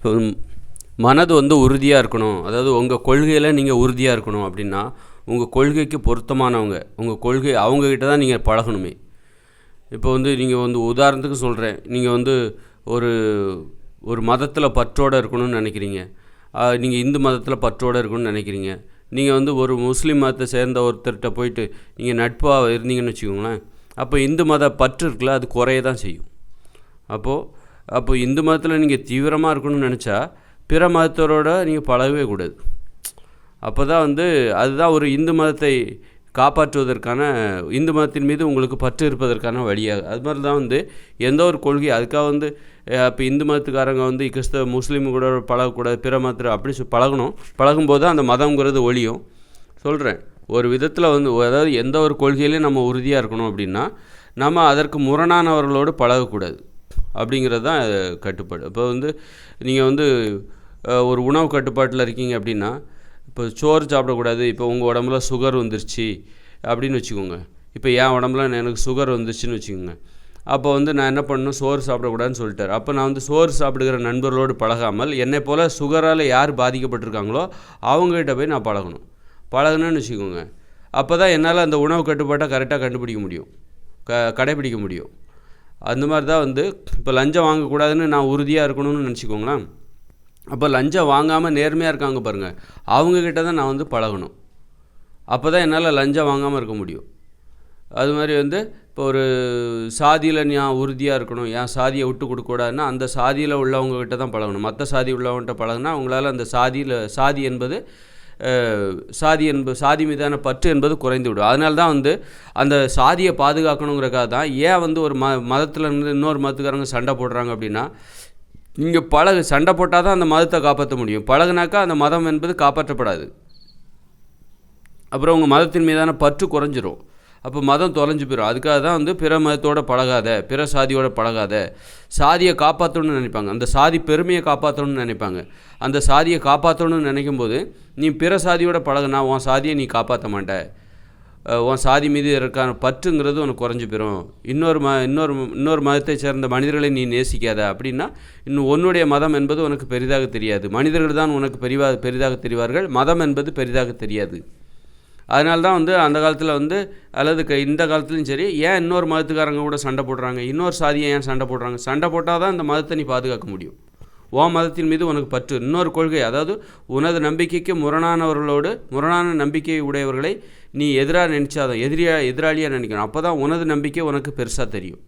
இப்போ மனது வந்து உறுதியாக இருக்கணும். அதாவது உங்கள் கொள்கையில் நீங்கள் உறுதியாக இருக்கணும் அப்படின்னா உங்கள் கொள்கைக்கு பொருத்தமானவங்க உங்கள் கொள்கை அவங்கக்கிட்ட தான் நீங்கள் பழகணுமே. இப்போ வந்து நீங்கள் வந்து உதாரணத்துக்கு சொல்கிறேன் நீங்கள் வந்து ஒரு ஒரு மதத்தில் பற்றோடு இருக்கணும்னு நினைக்கிறீங்க. நீங்கள் இந்து மதத்தில் பற்றோடு இருக்கணும்னு நினைக்கிறீங்க. நீங்கள் வந்து ஒரு முஸ்லீம் மதத்தை சேர்ந்த ஒருத்தர்கிட்ட போயிட்டு நீங்கள் நட்பாக இருந்தீங்கன்னு வச்சுக்கோங்களேன். அப்போ இந்து மத பற்று இருக்குல்ல அது குறைய தான் செய்யும். அப்போது அப்போ இந்து மதத்தில் நீங்கள் தீவிரமாக இருக்கணும்னு நினச்சா பிற மதத்தரோட நீங்கள் பழகவே கூடாது. அப்போ தான் வந்து அதுதான் ஒரு இந்து மதத்தை காப்பாற்றுவதற்கான இந்து மதத்தின் மீது உங்களுக்கு பற்று இருப்பதற்கான வழியாக அது மாதிரி தான் வந்து எந்த ஒரு கொள்கை அதுக்காக வந்து இப்போ இந்து மதத்துக்காரங்க வந்து கிறிஸ்தவ முஸ்லீம் கூட பழகக்கூடாது பிற மதத்தில் அப்படி பழகணும். பழகும்போது தான் அந்த மதங்கிறது ஒழியும். சொல்கிறேன் ஒரு விதத்தில் வந்து அதாவது எந்த ஒரு கொள்கையிலையும் நம்ம உறுதியாக இருக்கணும் அப்படின்னா நம்ம அதற்கு முரணானவர்களோடு பழகக்கூடாது. அப்படிங்கிறது தான் கட்டுப்பாடு. இப்போ வந்து நீங்கள் வந்து ஒரு உணவு கட்டுப்பாட்டில் இருக்கீங்க அப்படின்னா இப்போ சோறு சாப்பிடக்கூடாது இப்போ உங்கள் உடம்புல சுகர் வந்துருச்சு அப்படின்னு வச்சுக்கோங்க. இப்போ என் உடம்புல எனக்கு சுகர் வந்துருச்சுன்னு வச்சுக்கோங்க. அப்போ வந்து நான் என்ன பண்ணணும்? சோறு சாப்பிடக்கூடாதுன்னு சொல்லிட்டார். அப்போ நான் வந்து சோறு சாப்பிடுகிற நண்பர்களோடு பழகாமல் என்னை போல் சுகரால் யார் பாதிக்கப்பட்டிருக்காங்களோ அவங்ககிட்ட போய் நான் பழகணும். பழகணும்னு வச்சுக்கோங்க. அப்போ தான் என்னால் அந்த உணவு கட்டுப்பாட்டை கரெக்டாக கண்டுபிடிக்க முடியும். க கடைபிடிக்க முடியும். அந்த மாதிரி தான் வந்து இப்போ லஞ்சம் வாங்கக்கூடாதுன்னு நான் உறுதியாக இருக்கணும்னு நினச்சிக்கோங்களேன். அப்போ லஞ்சம் வாங்காமல் நேர்மையாக இருக்காங்க பாருங்கள் அவங்கக்கிட்ட தான் நான் வந்து பழகணும். அப்போ தான் என்னால் லஞ்சம் வாங்காமல் இருக்க முடியும். அது மாதிரி வந்து இப்போ ஒரு சாதியில் நான் உறுதியாக இருக்கணும். என் சாதியை விட்டு கொடுக்கக்கூடாதுன்னா அந்த சாதியில் உள்ளவங்ககிட்ட தான் பழகணும். மற்ற சாதி உள்ளவங்ககிட்ட பழகுனா அவங்களால அந்த சாதியில் சாதி என்பது சாதி என்பது சாதி மீதான பற்று என்பது குறைந்து விடும் அதனால தான் வந்து அந்த சாதியை பாதுகாக்கணுங்கிறக்காக தான் ஏன் வந்து ஒரு ம மதத்தில் இருந்து இன்னொரு மதத்துக்காரங்க சண்டை போடுறாங்க அப்படின்னா இங்கே பழகு சண்டை போட்டால் தான் அந்த மதத்தை காப்பாற்ற முடியும். பழகுனாக்கா அந்த மதம் என்பது காப்பாற்றப்படாது. அப்புறம் உங்கள் மதத்தின் மீதான பற்று குறைஞ்சிரும். அப்போ மதம் தொலைஞ்சு போயிடும் அதுக்காக தான் வந்து பிற மதத்தோடு பழகாத பிற சாதியோட பழகாத சாதியை காப்பாற்றணும்னு நினைப்பாங்க. அந்த சாதி பெருமையை காப்பாற்றணும்னு நினைப்பாங்க. அந்த சாதியை காப்பாற்றணும்னு நினைக்கும் போது நீ பிற சாதியோட பழகுனா உன் சாதியை நீ காப்பாற்ற மாட்ட. உன் சாதி மீது இருக்கான பற்றுங்கிறது உனக்கு குறைஞ்சி போயிடும் இன்னொரு ம இன்னொரு இன்னொரு மதத்தை சேர்ந்த மனிதர்களை நீ நேசிக்காத அப்படின்னா இன்னும் உன்னுடைய மதம் என்பது உனக்கு பெரிதாக தெரியாது. மனிதர்கள் தான் உனக்கு பெரிவா பெரிதாக தெரிவார்கள். மதம் என்பது பெரிதாக தெரியாது. அதனால தான் வந்து அந்த காலத்தில் வந்து அல்லது க இந்த காலத்துலையும் சரி ஏன் இன்னொரு மதத்துக்காரங்க கூட சண்டை போடுறாங்க? இன்னொரு சாதியை ஏன் சண்டை போடுறாங்க? சண்டை போட்டால் தான் இந்த மதத்தை நீ பாதுகாக்க முடியும். ஓ மதத்தின் மீது உனக்கு பற்று. இன்னொரு கொள்கை அதாவது உனது நம்பிக்கைக்கு முரணானவர்களோடு முரணான நம்பிக்கை உடையவர்களை நீ எதிராக நினச்சாதான் எதிரியாக எதிராளியாக நினைக்கணும். அப்போ தான் உனது நம்பிக்கை உனக்கு பெருசாக தெரியும்.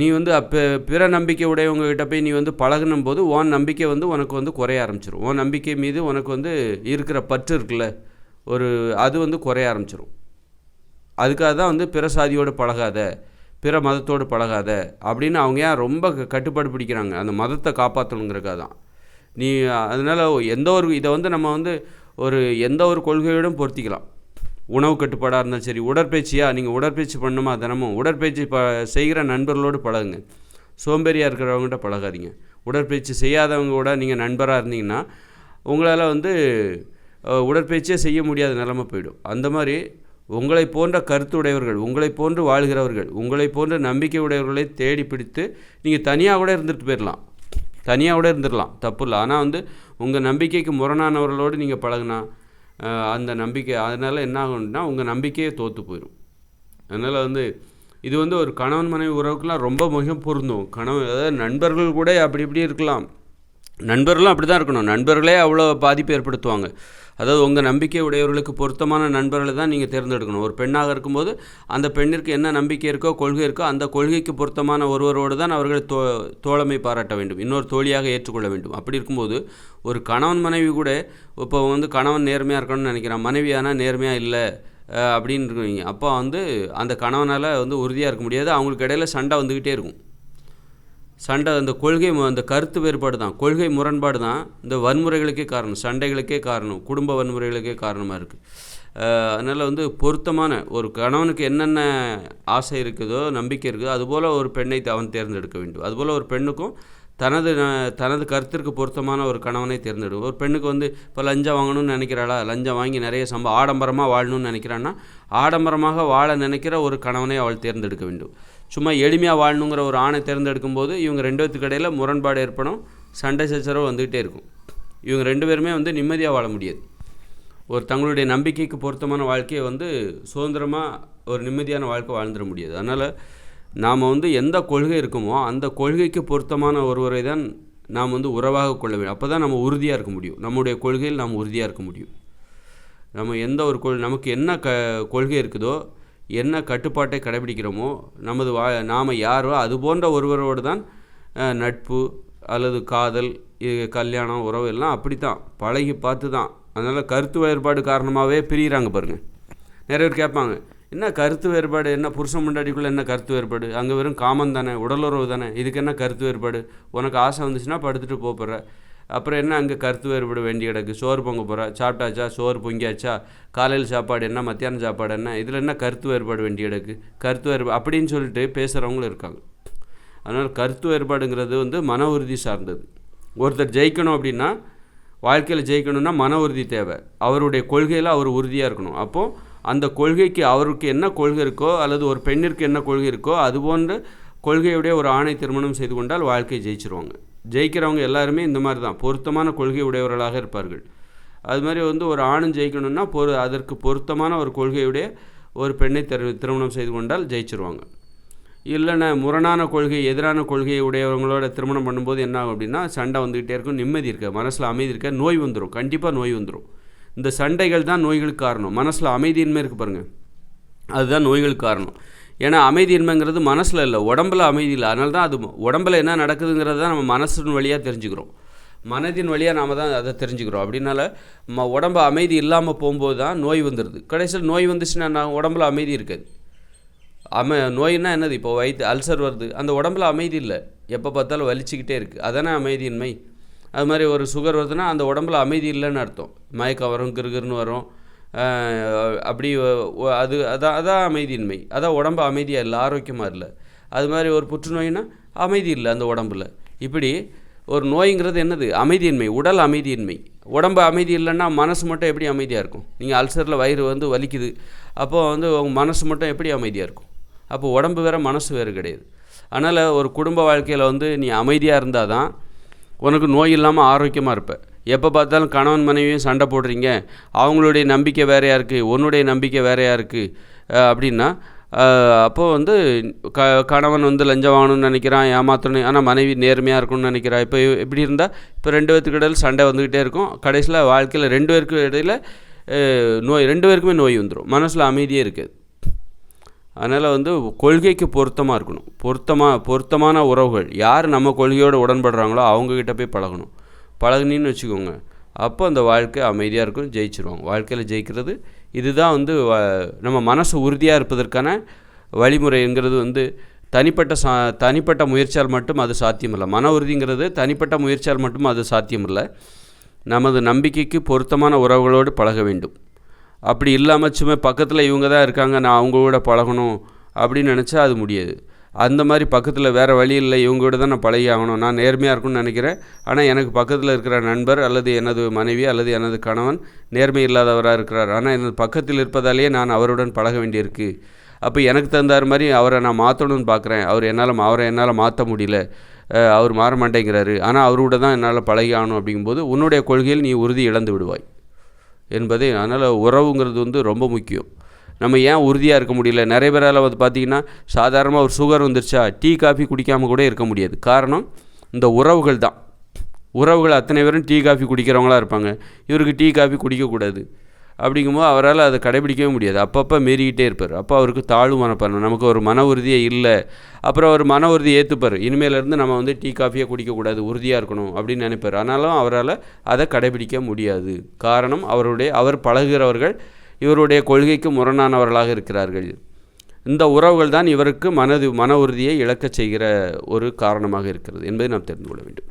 நீ வந்து அப்போ பிற நம்பிக்கை உடையவங்ககிட்ட போய் நீ வந்து பழகினும் போது உன் நம்பிக்கை வந்து உனக்கு வந்து குறைய ஆரம்பிச்சிடும் உன் நம்பிக்கை மீது உனக்கு வந்து இருக்கிற பற்று இருக்குல்ல ஒரு அது வந்து குறைய ஆரம்பிச்சிடும் அதுக்காக தான் வந்து பிற சாதியோடு பழகாத பிற மதத்தோடு பழகாத அப்படின்னு அவங்க ஏன் ரொம்ப கட்டுப்பாடு பிடிக்கிறாங்க. அந்த மதத்தை காப்பாற்றணுங்கிறக்காக தான். நீ அதனால் எந்த ஒரு இதை வந்து நம்ம வந்து ஒரு எந்த ஒரு கொள்கையோடும் பொருத்திக்கலாம். உணவு கட்டுப்பாடாக இருந்தாலும் சரி உடற்பயிற்சியாக நீங்கள் உடற்பயிற்சி பண்ணணுமா தினமும்? உடற்பயிற்சி ப செய்கிற நண்பர்களோடு பழகுங்க. சோம்பேறியாக இருக்கிறவங்ககிட்ட பழகாதீங்க. உடற்பயிற்சி செய்யாதவங்க கூட நீங்கள் நண்பராக இருந்தீங்கன்னா உங்களால் வந்து உடற்பயிற்சியே செய்ய முடியாத நிலமை போயிடும். அந்த மாதிரி உங்களை போன்ற கருத்து உடையவர்கள் உங்களை போன்று வாழ்கிறவர்கள் உங்களை போன்ற நம்பிக்கை உடையவர்களை தேடி பிடித்து நீங்கள் தனியாக கூட இருந்துட்டு போயிடலாம் தனியாக கூட இருந்துடலாம் தப்பு இல்லை. ஆனால் வந்து உங்கள் நம்பிக்கைக்கு முரணானவர்களோடு நீங்கள் பழகினா அந்த நம்பிக்கை அதனால் என்ன ஆகும்னா உங்கள் நம்பிக்கையே தோற்று போயிடும் அதனால் வந்து இது வந்து ஒரு கணவன் மனைவி உறவுக்கெலாம் ரொம்ப மிக பொருந்தும். கணவன் அதாவது நண்பர்கள் கூட அப்படி இப்படி இருக்கலாம். நண்பர்களும் அப்படி தான் இருக்கணும். நண்பர்களே அவ்வளோ பாதிப்பு ஏற்படுத்துவாங்க. அதாவது உங்கள் நம்பிக்கை உடையவர்களுக்கு பொருத்தமான நண்பர்களை தான் நீங்கள் தேர்ந்தெடுக்கணும். ஒரு பெண்ணாக இருக்கும்போது அந்த பெண்ணிற்கு என்ன நம்பிக்கை இருக்கோ கொள்கை இருக்கோ அந்த கொள்கைக்கு பொருத்தமான ஒருவரோடு தான் அவர்கள் தோ தோழமை பாராட்ட வேண்டும். இன்னொரு தோழியாக ஏற்றுக்கொள்ள வேண்டும். அப்படி இருக்கும்போது ஒரு கணவன் மனைவி கூட இப்போ வந்து கணவன் நேர்மையாக இருக்கணும்னு நினைக்கிறான். மனைவி ஆனால் நேர்மையாக இல்லை அப்படின்னு இருக்கீங்க அப்போ வந்து அந்த கணவனால் வந்து உறுதியாக இருக்க முடியாது. அவங்களுக்கு இடையில சண்டை வந்துக்கிட்டே இருக்கும். சண்டை அந்த கொள்கை அந்த கருத்து வேறுபாடு தான். கொள்கை முரண்பாடு தான். இந்த வன்முறைகளுக்கே காரணம். சண்டைகளுக்கே காரணம். குடும்ப வன்முறைகளுக்கே காரணமாக இருக்குது அதனால் வந்து பொருத்தமான ஒரு கணவனுக்கு என்னென்ன ஆசை இருக்குதோ நம்பிக்கை இருக்குதோ அதுபோல் ஒரு பெண்ணை அவன் தேர்ந்தெடுக்க வேண்டும். அதுபோல் ஒரு பெண்ணுக்கும் தனது தனது கருத்திற்கு பொருத்தமான ஒரு கணவனை தேர்ந்தெடுக்கும் ஒரு பெண்ணுக்கு வந்து இப்போ லஞ்சம் வாங்கணும்னு நினைக்கிறாளா? லஞ்சம் வாங்கி நிறைய சம்ப ஆடம்பரமாக வாழணும்னு நினைக்கிறான்னா ஆடம்பரமாக வாழ நினைக்கிற ஒரு கணவனை அவள் தேர்ந்தெடுக்க வேண்டும். சும்மா எளிமையாக வாழணுங்கிற ஒரு ஆணை தேர்ந்தெடுக்கும் போது இவங்க ரெண்டு பேத்துக்கு இடையில் முரண்பாடு ஏற்படும் சண்டை சச்சரவு வந்துக்கிட்டே இருக்கும். இவங்க ரெண்டு பேருமே வந்து நிம்மதியாக வாழ முடியாது. ஒரு தங்களுடைய நம்பிக்கைக்கு பொருத்தமான வாழ்க்கையை வந்து சுதந்திரமாக ஒரு நிம்மதியான வாழ்க்கை வாழ்ந்துட முடியாது. அதனால் நாம் வந்து எந்த கொள்கை இருக்குமோ அந்த கொள்கைக்கு பொருத்தமான ஒருவரை தான் நாம் வந்து உறவாக கொள்ள வேண்டும். அப்போ தான் நம்ம உறுதியாக இருக்க முடியும். நம்முடைய கொள்கையில் நாம் உறுதியாக இருக்க முடியும். நம்ம எந்த ஒரு கொள் நமக்கு என்ன க கொள்கை இருக்குதோ என்ன கட்டுப்பாட்டை கடைபிடிக்கிறோமோ நமது வா நாம் யாரோ அது போன்ற ஒருவரோடு தான் நட்பு அல்லது காதல் கல்யாணம் உறவு எல்லாம் அப்படி தான் பழகி பார்த்து தான். அதனால் கருத்து வேறுபாடு காரணமாகவே பிரிகிறாங்க பாருங்கள் நிறைய பேர் கேட்பாங்க என்ன கருத்து வேறுபாடு? என்ன புருஷன் முண்டாடிக்குள்ளே என்ன கருத்து வேறுபாடு? அங்கே வெறும் காமன் தானே உடலுறவு தானே இதுக்கு என்ன கருத்து வேறுபாடு? உனக்கு ஆசை வந்துச்சுன்னா படுத்துட்டு போப் போகிற அப்புறம் என்ன அங்கே கருத்து வேறுபாடு வேண்டி கிடக்கு? சோறு பொங்க போகிறா சாப்பிட்டாச்சா? சோறு பொங்கியாச்சா? காலையில் சாப்பாடு என்ன? மத்தியானம் சாப்பாடு என்ன? இதில் என்ன கருத்து வேறுபாடு வேண்டி கிடக்கு? கருத்து வேறுபாடு அப்படின்னு சொல்லிட்டு பேசுகிறவங்களும் இருக்காங்க. அதனால் கருத்து வேறுபாடுங்கிறது வந்து மன உறுதி சார்ந்தது. ஒருத்தர் ஜெயிக்கணும் அப்படின்னா வாழ்க்கையில் ஜெயிக்கணும்னா மன உறுதி தேவை. அவருடைய கொள்கையில் அவர் உறுதியாக இருக்கணும். அப்போது அந்த கொள்கைக்கு அவருக்கு என்ன கொள்கை இருக்கோ அல்லது ஒரு பெண்ணிற்கு என்ன கொள்கை இருக்கோ அது போன்ற கொள்கையுடைய ஒரு ஆணை திருமணம் செய்து கொண்டால் வாழ்க்கையை ஜெயிச்சிருவாங்க. ஜெயிக்கிறவங்க எல்லாருமே இந்த மாதிரி தான். பொருத்தமான கொள்கை உடையவர்களாக இருப்பார்கள். அது மாதிரி வந்து ஒரு ஆணும் ஜெயிக்கணும்னா பொரு அதற்கு பொருத்தமான ஒரு கொள்கையுடைய ஒரு பெண்ணை திரு திருமணம் செய்து கொண்டால் ஜெயிச்சிருவாங்க. இல்லைன்னா முரணான கொள்கை எதிரான கொள்கையை உடையவங்களோட திருமணம் பண்ணும்போது என்ன ஆகும் அப்படின்னா சண்டை வந்துக்கிட்டே இருக்கும் நிம்மதி இருக்க மனசில் அமைதி இருக்க? நோய் வந்துடும் கண்டிப்பாக நோய் வந்துடும் இந்த சண்டைகள் தான் நோய்களுக்கு காரணம். மனசில் அமைதியின்மை இருக்குது பாருங்கள் அதுதான் நோய்களுக்கு காரணம். ஏன்னா அமைதியின்மைங்கிறது மனசில் இல்லை உடம்புல அமைதி இல்லை. அதனால தான் அது உடம்புல என்ன நடக்குதுங்கிறத தான் நம்ம மனசின் வழியாக தெரிஞ்சுக்கிறோம். மனதின் வழியாக நாம் தான் அதை தெரிஞ்சுக்கிறோம். அப்படின்னால ம உடம்பு அமைதி இல்லாமல் போகும்போது தான் நோய் வந்துடுது கடைசியில் நோய் வந்துச்சுன்னா நான் உடம்புல அமைதி இருக்காது. அம நோயின்னா என்னது? இப்போ வயிற்று அல்சர் வருது. அந்த உடம்புல அமைதி இல்லை. எப்போ பார்த்தாலும் வலிச்சுக்கிட்டே இருக்குது அதானே அமைதியின்மை? அது மாதிரி ஒரு சுகர் வருதுன்னா அந்த உடம்புல அமைதி இல்லைன்னு அர்த்தம். மயக்கம் வரும் கிருகிருன்னு வரும். அப்படி அது அதான் அதான் அமைதியின்மை. அதான் உடம்பு அமைதியாக இல்லை ஆரோக்கியமாக இல்லை. அது மாதிரி ஒரு புற்றுநோயினா அமைதி இல்லை அந்த உடம்புல. இப்படி ஒரு நோய்ங்கிறது என்னது? அமைதியின்மை உடல் அமைதியின்மை. உடம்பு அமைதி இல்லைன்னா மனசு மட்டும் எப்படி அமைதியாக இருக்கும்? நீங்கள் அல்சரில் வயிறு வந்து வலிக்குது அப்போ வந்து உங்கள் மனசு மட்டும் எப்படி அமைதியாக இருக்கும்? அப்போ உடம்பு வேறு மனசு வேறு கிடையாது. அதனால் ஒரு குடும்ப வாழ்க்கையில் வந்து நீ அமைதியாக இருந்தால் தான் உனக்கு நோய் இல்லாமல் ஆரோக்கியமாக இருப்பேன் எப்போ பார்த்தாலும் கணவன் மனைவியும் சண்டை போடுறீங்க? அவங்களுடைய நம்பிக்கை வேறையாக இருக்குது உன்னுடைய நம்பிக்கை வேறையாக இருக்குது அப்படின்னா அப்போது வந்து க கணவன் வந்து லஞ்சம் வாங்கணும்னு நினைக்கிறான் ஏமாத்தணும். ஆனால் மனைவி நேர்மையாக இருக்கணும்னு நினைக்கிறா. இப்போ இப்படி இருந்தால் இப்போ ரெண்டு பேர்த்துக்கு இடையில் சண்டை வந்துக்கிட்டே இருக்கும். கடைசியில் வாழ்க்கையில் ரெண்டு பேருக்கு இடையில் நோய் ரெண்டு பேருக்குமே நோய் வந்துடும் மனசில் அமைதியே இருக்காது. அதனால் வந்து கொள்கைக்கு பொருத்தமாக இருக்கணும். பொருத்தமாக பொருத்தமான உறவுகள். யார் நம்ம கொள்கையோடு உடன்படுறாங்களோ அவங்கக்கிட்ட போய் பழகணும். பழகுனீன்னு வச்சுக்கோங்க. அப்போ அந்த வாழ்க்கை அமைதியாக இருக்கும் ஜெயிச்சிருவாங்க. வாழ்க்கையில் ஜெயிக்கிறது இதுதான் வந்து வ- நம்ம மனசு உறுதியாக இருப்பதற்கான வழிமுறைங்கிறது வந்து தனிப்பட்ட சா தனிப்பட்ட முயற்சியால் மட்டும் அது சாத்தியமில்லை. மன உறுதிங்கிறது தனிப்பட்ட முயற்சியால் மட்டும் அது சாத்தியமில்லை. நமது நம்பிக்கைக்கு பொருத்தமான உறவுகளோடு பழக வேண்டும். அப்படி இல்லாமல் சும்மா பக்கத்தில் இவங்க தான் இருக்காங்க நான் அவங்க கூட பழகணும் அப்படின்னு நினச்சா அது முடியாது. அந்த மாதிரி பக்கத்தில் வேறு வழி இல்லை. இவங்க கூட தான் நான் பழகி ஆகணும். நான் நேர்மையாக இருக்கணும்னு நினைக்கிறேன். ஆனால் எனக்கு பக்கத்தில் இருக்கிற நண்பர் அல்லது எனது மனைவி அல்லது எனது கணவன் நேர்மை இல்லாதவராக இருக்கிறார். ஆனால் எனது பக்கத்தில் இருப்பதாலேயே நான் அவருடன் பழக வேண்டியிருக்கு. அப்போ எனக்கு தகுந்தார் மாதிரி அவரை நான் மாற்றணும்னு பார்க்குறேன் அவர் என்னால் அவரை என்னால் மாற்ற முடியல. அவர் மாற மாட்டேங்கிறாரு. ஆனால் அவரோட தான் என்னால் பழகி ஆகணும் அப்படிங்கும்போது உன்னுடைய கொள்கையில் நீ உறுதி இழந்து விடுவாய். என்பதை அதனால் உறவுங்கிறது வந்து ரொம்ப முக்கியம். நம்ம ஏன் உறுதியாக இருக்க முடியல? நிறைய பேரால் வந்து பார்த்திங்கன்னா சாதாரணமாக ஒரு சுகர் வந்துருச்சா? டீ காஃபி குடிக்காமல் கூட இருக்க முடியாது. காரணம் இந்த உறவுகள் தான். உறவுகள் அத்தனை பேரும் டீ காஃபி குடிக்கிறவங்களா இருப்பாங்க. இவருக்கு டீ காஃபி குடிக்கக்கூடாது அப்படிங்கும்போது அவரால் அதை கடைபிடிக்கவே முடியாது. அப்பப்போ மீறிக்கிட்டே இருப்பார். அப்போ அவருக்கு தாழ்வு மனப்பான்மை. நமக்கு ஒரு மன உறுதியே இல்லை. அப்புறம் அவர் மன உறுதியை ஏற்றுப்பார் இனிமேலேருந்து நம்ம வந்து டீ காஃபியை குடிக்கக்கூடாது. உறுதியாக இருக்கணும் அப்படின்னு நினைப்பார். ஆனாலும் அவரால் அதை கடைபிடிக்க முடியாது. காரணம் அவருடைய அவர் பழகுகிறவர்கள் இவருடைய கொள்கைக்கு முரணானவர்களாக இருக்கிறார்கள். இந்த உறவுகள் தான் இவருக்கு மனது மன உறுதியை இழக்கச் செய்கிற ஒரு காரணமாக இருக்கிறது என்பதை நாம் தெரிந்து கொள்ள வேண்டும்.